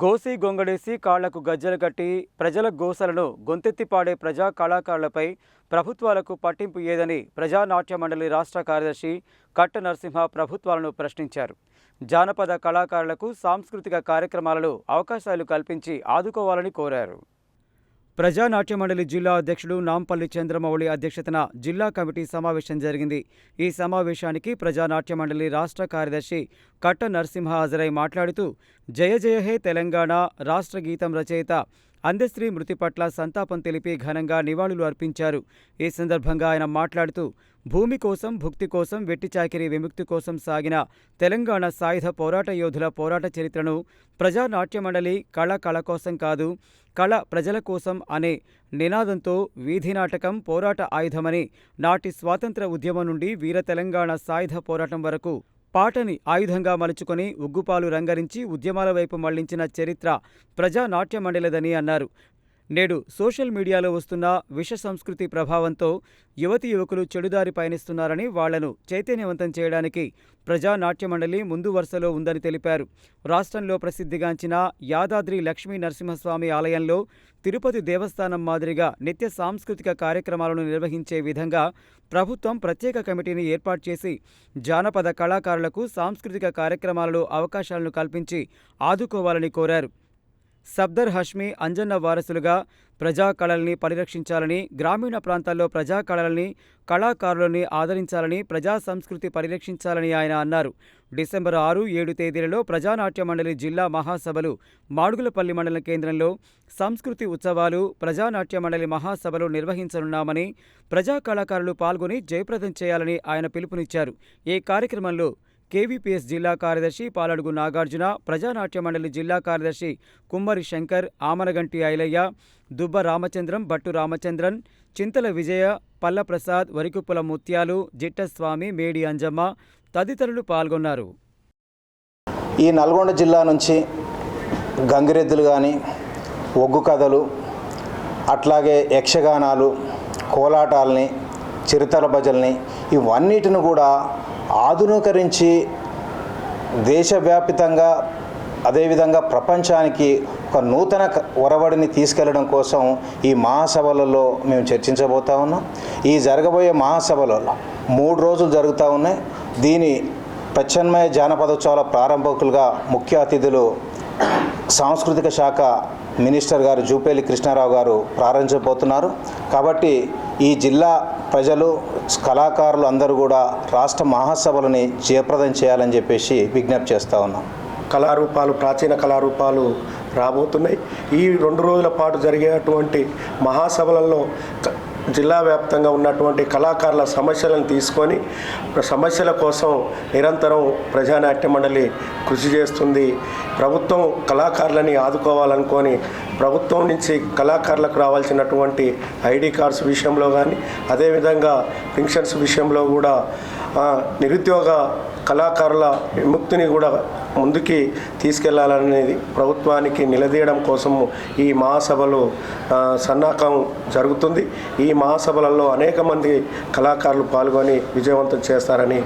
గోసి గొంగడేసి కాళ్ళకు గజ్జలు కట్టి ప్రజల గోసలను గొంతెత్తి పాడే ప్రజా కళాకారులపై ప్రభుత్వాలకు పట్టింపు ఏదని ప్రజానాట్య మండలి రాష్ట్ర కార్యదర్శి కట్ట నరసింహ ప్రభుత్వాలను ప్రశ్నించారు. జానపద కళాకారులకు సాంస్కృతిక కార్యక్రమాలలో అవకాశాలు కల్పించి ఆదుకోవాలని కోరారు. ప్రజానాట్య మండలి జిల్లా అధ్యక్షుడు నాంపల్లి చంద్రమౌళి అధ్యక్షతన జిల్లా కమిటీ సమావేశం జరిగింది. ఈ సమావేశానికి ప్రజానాట్య మండలి రాష్ట్ర కార్యదర్శి కట్ట నరసింహ హాజరై మాట్లాడుతూ జయ జయ హే తెలంగాణ రాష్ట్ర గీతం రచయిత అందశ్రీ మృతి పట్ల సంతాపం తెలిపి ఘనంగా నివాళులు అర్పించారు. ఈ సందర్భంగా ఆయన మాట్లాడుతూ భూమి కోసం భుక్తి కోసం వెట్టి చాకిరి విముక్తి కోసం సాగిన తెలంగాణ సాయుధ పోరాట యోధుల పోరాట చరిత్రను ప్రజానాట్య మండలి కళ కళ కోసం కాదు కళ ప్రజల కోసం అనే నినాదంతో వీధి నాటకం పోరాట ఆయుధమని నాటి స్వాతంత్ర ఉద్యమం నుండి వీర తెలంగాణ సాయుధ పోరాటం వరకు పాటని ఆయుధంగా మలుచుకొని ఉగ్గుపాలు రంగరించి ఉద్యమాల వైపు మళ్ళించిన చరిత్ర ప్రజానాట్య మండలిదని అన్నారు. నేడు సోషల్ మీడియాలో వస్తున్న విష సంస్కృతి ప్రభావంతో యువతి యువకులు చెడుదారి పయనిస్తున్నారని వాళ్ళను చైతన్యవంతం చేయడానికి ప్రజానాట్య మండలి ముందు వరుసలో ఉందని తెలిపారు. రాష్ట్రంలో ప్రసిద్ధిగాంచిన యాదాద్రి లక్ష్మీ నరసింహస్వామి ఆలయంలో తిరుపతి దేవస్థానం మాదిరిగా నిత్య సాంస్కృతిక కార్యక్రమాలను నిర్వహించే విధంగా ప్రభుత్వం ప్రత్యేక కమిటీని ఏర్పాటు చేసి జానపద కళాకారులకు సాంస్కృతిక కార్యక్రమాలలో అవకాశాలను కల్పించి ఆదుకోవాలని కోరారు. సబ్దర్ హష్మి అంజన్న వారసులుగా ప్రజా కళల్ని పరిరక్షించాలని గ్రామీణ ప్రాంతాల్లో ప్రజా కళల్ని కళాకారులని ఆదరించాలని ప్రజా సంస్కృతి పరిరక్షించాలని ఆయన అన్నారు. డిసెంబర్ ఆరు ఏడు తేదీలలో ప్రజానాట్య మండలి జిల్లా మహాసభలు మాడుగులపల్లి మండల కేంద్రంలో సంస్కృతి ఉత్సవాలు ప్రజానాట్య మండలి మహాసభలు నిర్వహించనున్నామని ప్రజా కళాకారులు పాల్గొని జయప్రదం చేయాలని ఆయన పిలుపునిచ్చారు. ఈ కార్యక్రమంలో కేవీపీఎస్ జిల్లా కార్యదర్శి పాలడుగు నాగార్జున ప్రజానాట్య మండలి జిల్లా కార్యదర్శి కుమ్మరి శంకర్ ఆమనగంటి ఐలయ్య దుబ్బ రామచంద్రం భట్టు రామచంద్రన్ చింతల విజయ పల్లప్రసాద్ వరికుప్పల ముత్యాలు జిట్టస్వామి మేడి అంజమ్మ తదితరులు పాల్గొన్నారు. ఈ నల్గొండ జిల్లా నుంచి గంగిరెద్దులు కానీ ఒగ్గు కథలు అట్లాగే యక్షగానాలు కోలాటాలని చిరుతల భజల్ని ఇవన్నిటిని కూడా ఆధునీకరించి దేశవ్యాపితంగా అదేవిధంగా ప్రపంచానికి ఒక నూతన ఒరవడిని తీసుకెళ్ళడం కోసం ఈ మహాసభలలో మేము చర్చించబోతా ఉన్నాం. ఈ జరగబోయే మహాసభలలో మూడు రోజులు జరుగుతూ ఉన్నాయి. దీని ప్రత్యామ్నాయ జానపదోత్సవాల ప్రారంభకులుగా ముఖ్య అతిథులు సాంస్కృతిక శాఖ మినిస్టర్ గారు జూపేలి కృష్ణారావు గారు ప్రారంభించబోతున్నారు. కాబట్టి ఈ జిల్లా ప్రజలు కళాకారులు అందరూ కూడా రాష్ట్ర మహాసభలని జయప్రదం చేయాలని చెప్పేసి విజ్ఞప్తి చేస్తూ ఉన్నాం. కళారూపాలు ప్రాచీన కళారూపాలు రాబోతున్నాయి. ఈ రెండు రోజుల పాటు జరిగేటువంటి మహాసభలలో జిల్లా వ్యాప్తంగా ఉన్నటువంటి కళాకారుల సమస్యలను తీసుకొని సమస్యల కోసం నిరంతరం ప్రజానాట్య మండలి కృషి చేస్తుంది. ప్రభుత్వం కళాకారులని ఆదుకోవాలనుకొని ప్రభుత్వం నుంచి కళాకారులకు రావాల్సినటువంటి ఐడి కార్డ్స్ విషయంలో కానీ అదేవిధంగా పెన్షన్స్ విషయంలో కూడా నిరుద్యోగ కళాకారుల విముక్తిని కూడా ముందుకి తీసుకెళ్ళాలనేది ప్రభుత్వానికి నిలదీయడం కోసము ఈ మహాసభలు సన్నాహకం జరుగుతుంది. ఈ మహాసభలలో అనేక మంది కళాకారులు పాల్గొని విజయవంతం చేస్తారని